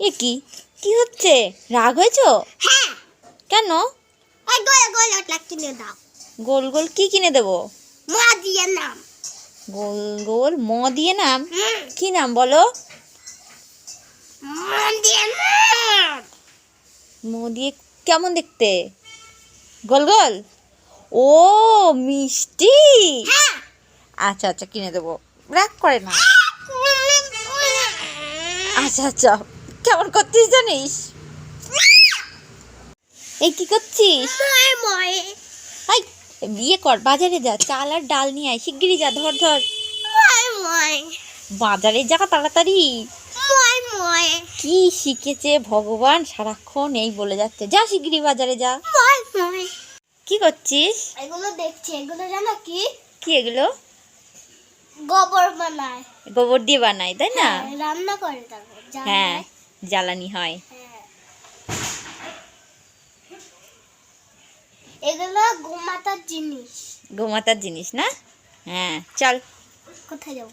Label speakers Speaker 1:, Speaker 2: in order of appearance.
Speaker 1: এ কি? কি হচ্ছে? রাগ হয়েছো?
Speaker 2: হ্যাঁ।
Speaker 1: কেন?
Speaker 2: গোল গোল ওটা কিনে দাও।
Speaker 1: গোল গোল কি কিনে দেবো?
Speaker 2: মা দিয়ে নাম।
Speaker 1: গোল গোল ম দিয়ে নাম? কি নাম বলো?
Speaker 2: মা দিয়ে
Speaker 1: কেমন দেখতে? গোল গোল? ও মিষ্টি।
Speaker 2: হ্যাঁ।
Speaker 1: আচ্ছা আচ্ছা কিনে দেবো। রাগ করে না। আচ্ছা আচ্ছা। কেমন করছিস জানিস? এই কি করছিস? বিয়ে কর বাজারে যা চাল আর ডাল নিয়ে আয় শিগগিরই যা ধর ধর। বাজারে যা তাড়াতাড়ি। কি শিখেছে ভগবান? সারাক্ষণ এই বলে যাচ্ছে। যা শিগগিরই বাজারে যা। কি করছিস?
Speaker 2: এগুলো দেখছি এগুলো জানো কি?
Speaker 1: কি এগুলো?
Speaker 2: গোবর বানায়।
Speaker 1: গোবর দিয়ে বানাই তাই না?
Speaker 2: হ্যাঁ, রান্না করে তারপর
Speaker 1: হ্যাঁ। জ্বালানি হয়।
Speaker 2: হ্যাঁ। এগুলো গোমাতার জিনিস।
Speaker 1: গোমাতার জিনিস না? হ্যাঁ চল।
Speaker 2: কোথায় যাব?